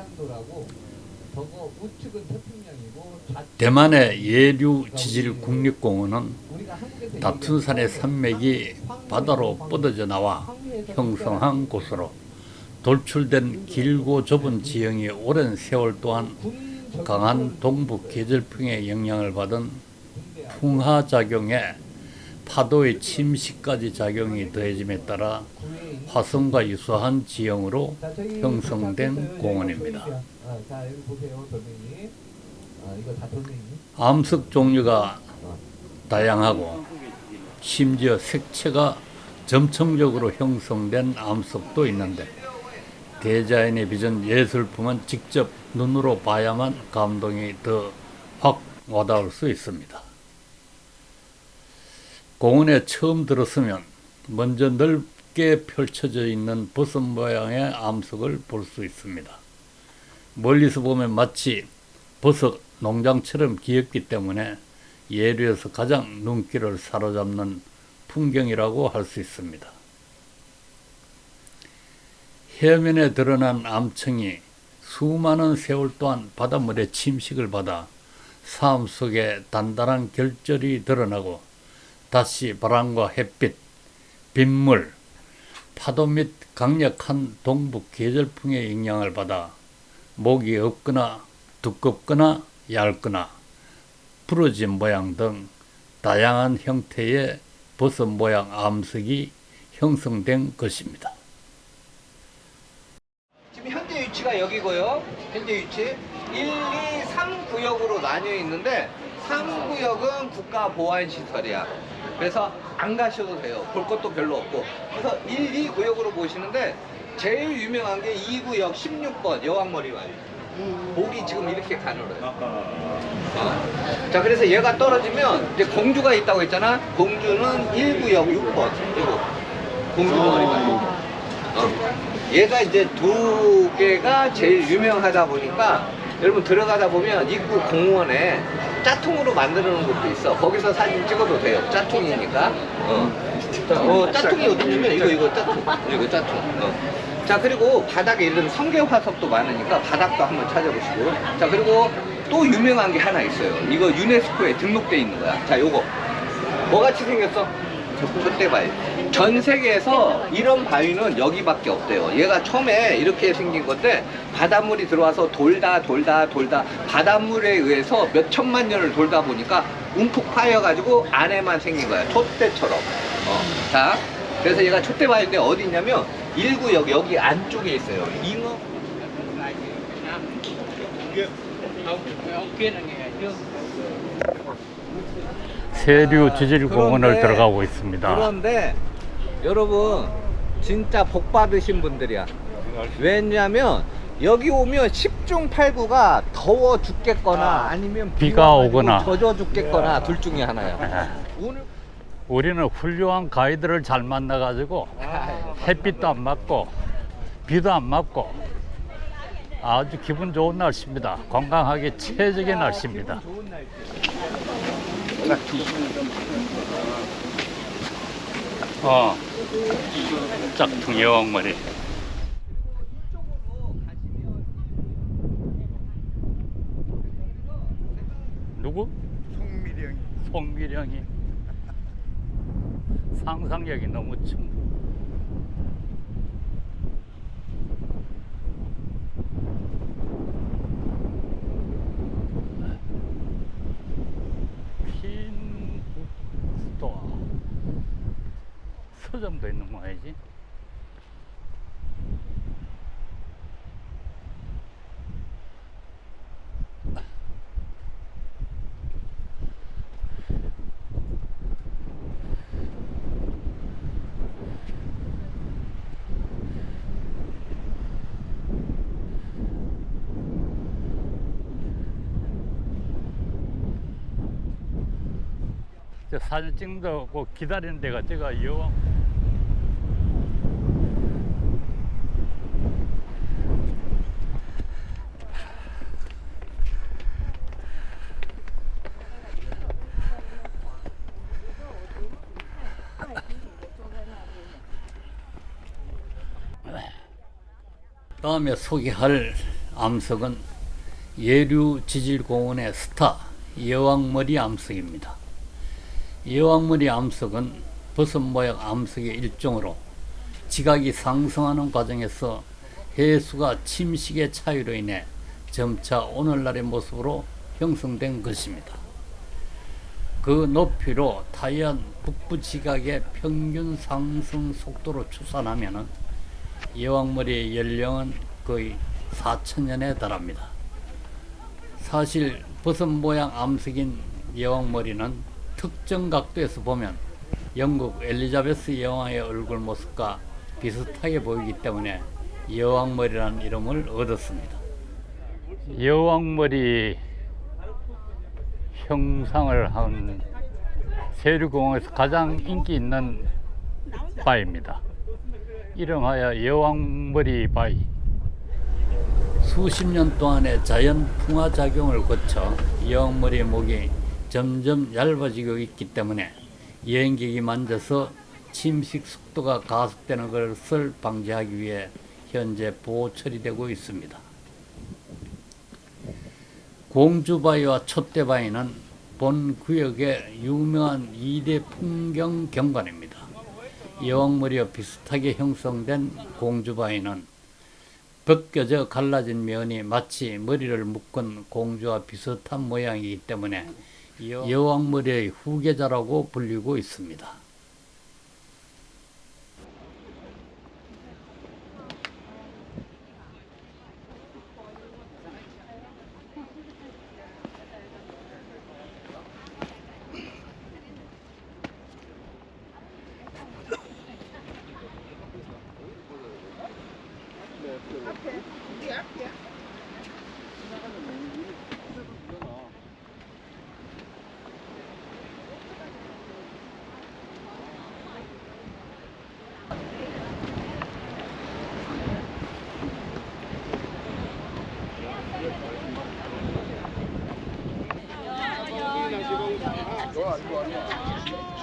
경상도라고 저거 우측은 태평양이고 대만의 예류 지질 국립공원은 다툰산의 산맥이 바다로 뻗어져 나와 형성한 곳으로 돌출된 길고 좁은 지형이 오랜 세월 동안 강한 동북 계절풍의 영향을 받은 군대야. 풍하 작용에 파도의 침식까지 작용이 더해짐에 따라 화성과 유사한 지형으로 형성된. 공원입니다. 암석 종류가 다양하고 심지어 색채가 점층적으로 형성된 암석도 있는데 대자연의 빚은 예술품은 직접 눈으로 봐야만 감동이 더 확 와닿을 수 있습니다. 공원에 처음 들었으면 먼저 넓게 펼쳐져 있는 버섯 모양의 암석을 볼 수 있습니다. 멀리서 보면 마치 버섯 농장처럼 귀엽기 때문에 예류에서 가장 눈길을 사로잡는 풍경이라고 할 수 있습니다. 해면에 드러난 암청이 수많은 세월 동안 바닷물의 침식을 받아 삶 속에 단단한 결절이 드러나고 다시 바람과 햇빛, 빗물, 파도 및 강력한 동북 계절풍의 영향을 받아 목이 없거나 두껍거나 얇거나 부러진 모양 등 다양한 형태의 버섯 모양 암석이 형성된 것입니다. 지금 현재 위치가 여기고요. 현재 위치 1, 2, 3 구역으로 나뉘어 있는데 3구역은 국가 보안 시설이야. 그래서 안 가셔도 돼요. 볼 것도 별로 없고. 그래서 1, 2 구역으로 보시는데 제일 유명한 게 2구역 16번 여왕머리 와요. 목이 지금 이렇게 가늘어요. 어. 자, 그래서 얘가 떨어지면 이제 공주가 있다고 했잖아. 공주는 1구역 6번. 이거. 공주 머리 와요. 어. 얘가 이제 두 개가 제일 유명하다 보니까 여러분 들어가다 보면 입구 공원에 짜통으로 만들어 놓은 것도 있어. 거기서 사진 찍어도 돼요. 짜통이니까. 어. 어, 짜통이 어디 있으면 이거 이거 짜통. 이거 짜통. 어. 자 그리고 바닥에 이런 성게 화석도 많으니까 바닥도 한번 찾아보시고. 자 그리고 또 유명한 게 하나 있어요. 이거 유네스코에 등록돼 있는 거야. 자 요거 뭐같이 생겼어? 촛대바위. 전 세계에서 이런 바위는 여기밖에 없대요. 얘가 처음에 이렇게 생긴 건데 바닷물이 들어와서 돌다 돌다 돌다 바닷물에 의해서 몇 천만 년을 돌다 보니까 움푹 파여가지고 안에만 생긴 거야. 촛대처럼. 어. 자, 그래서 얘가 촛대 바위인데 어디 있냐면 1구역 여기 안쪽에 있어요. 잉어. 세류 지질공원을 그런데- 들어가고 있습니다. 그런데 여러분 진짜 복 받으신 분들이야. 왜냐면 여기 오면 10중 8구가 더워 죽겠거나 아니면 비가 오거나. 젖어 죽겠거나 둘 중에 하나야. 오늘 우리는 훌륭한 가이드를 잘 만나가지고 햇빛도 안 맞고 비도 안 맞고 아주 기분 좋은 날씨입니다. 건강하기 최적의 날씨입니다. 어, 짝퉁 가시면 누구? 송미령이 송미령이. 상상력이 너무 충분. 10m 정도 있는 모양이지? 사진 찍는다고 기다리는 데가 제가 여왕 다음에 소개할 암석은 예류 지질공원의 스타 여왕머리 암석입니다. 여왕머리 암석은 버섯 모양 암석의 일종으로 지각이 상승하는 과정에서 해수가 침식의 차이로 인해 점차 오늘날의 모습으로 형성된 것입니다. 그 높이로 타이안 북부 지각의 평균 상승 속도로 추산하면 여왕머리의 연령은 거의 4천년에 달합니다. 사실 버섯 모양 암석인 여왕머리는 특정 각도에서 보면 영국 엘리자베스 여왕의 얼굴 모습과 비슷하게 보이기 때문에 여왕머리라는 이름을 얻었습니다. 여왕머리 형상을 한 세류공원에서 가장 인기 있는 바입니다. 이름하여 여왕머리 바위. 수십 년 동안의 자연 풍화 작용을 거쳐 여왕머리의 목이 점점 얇아지고 있기 때문에 여행객이 만져서 침식 속도가 가속되는 것을 방지하기 위해 현재 보호 처리되고 있습니다. 공주바위와 촛대바위는 본 구역의 유명한 2대 풍경 경관입니다. 여왕머리와 비슷하게 형성된 공주바위는 벗겨져 갈라진 면이 마치 머리를 묶은 공주와 비슷한 모양이기 때문에 여왕머리의 후계자라고 불리고 있습니다.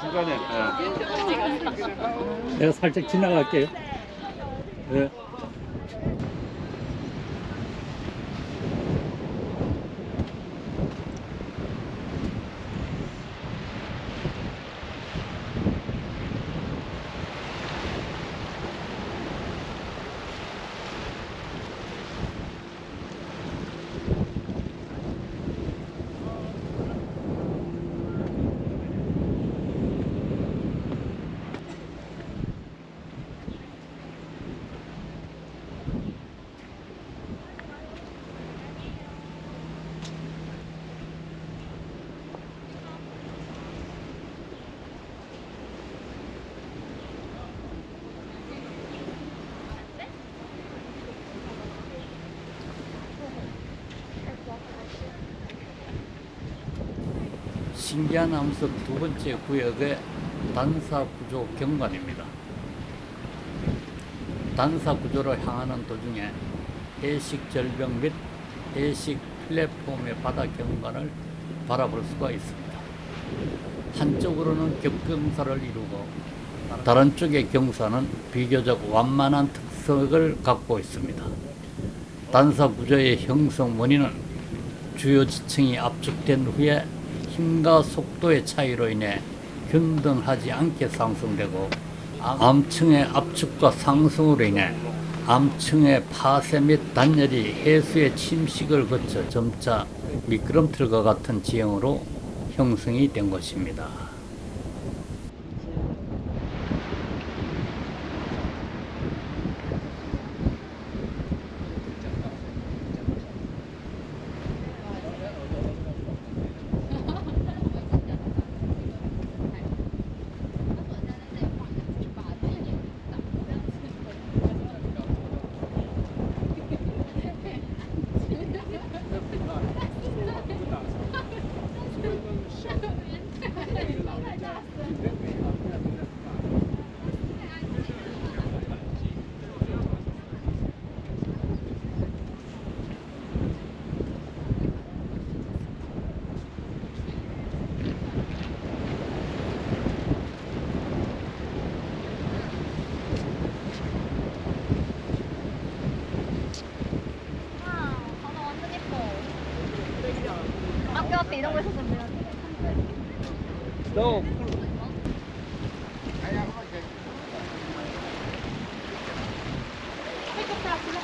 중간에 내가 살짝 지나갈게요. 네. 신기한 암석 두 번째 구역의 단사 구조 경관입니다. 단사 구조로 향하는 도중에 해식 절벽 및 해식 플랫폼의 바다 경관을 바라볼 수가 있습니다. 한쪽으로는 격경사를 이루고 다른 쪽의 경사는 비교적 완만한 특성을 갖고 있습니다. 단사 구조의 형성 원인은 주요 지층이 압축된 후에 힘과 속도의 차이로 인해 균등하지 않게 상승되고 암층의 압축과 상승으로 인해 암층의 파쇄 및 단열이 해수의 침식을 거쳐 점차 미끄럼틀과 같은 지형으로 형성이 된 것입니다. Então. Fica fácil, não.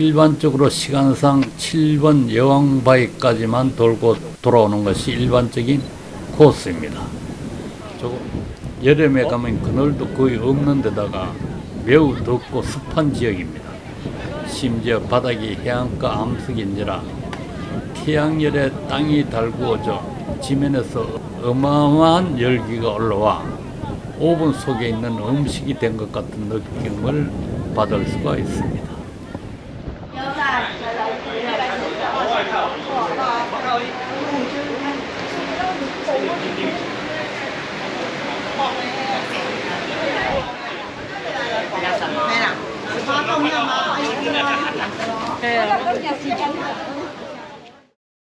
일반적으로 시간상 7번 여왕바위까지만 돌고 돌아오는 것이 일반적인 코스입니다. 여름에 가면 그늘도 거의 없는 데다가 매우 덥고 습한 지역입니다. 심지어 바닥이 해안가 암석인지라 태양열에 땅이 달구어져 지면에서 어마어마한 열기가 올라와 오븐 속에 있는 음식이 된 것 같은 느낌을 받을 수가 있습니다. เออ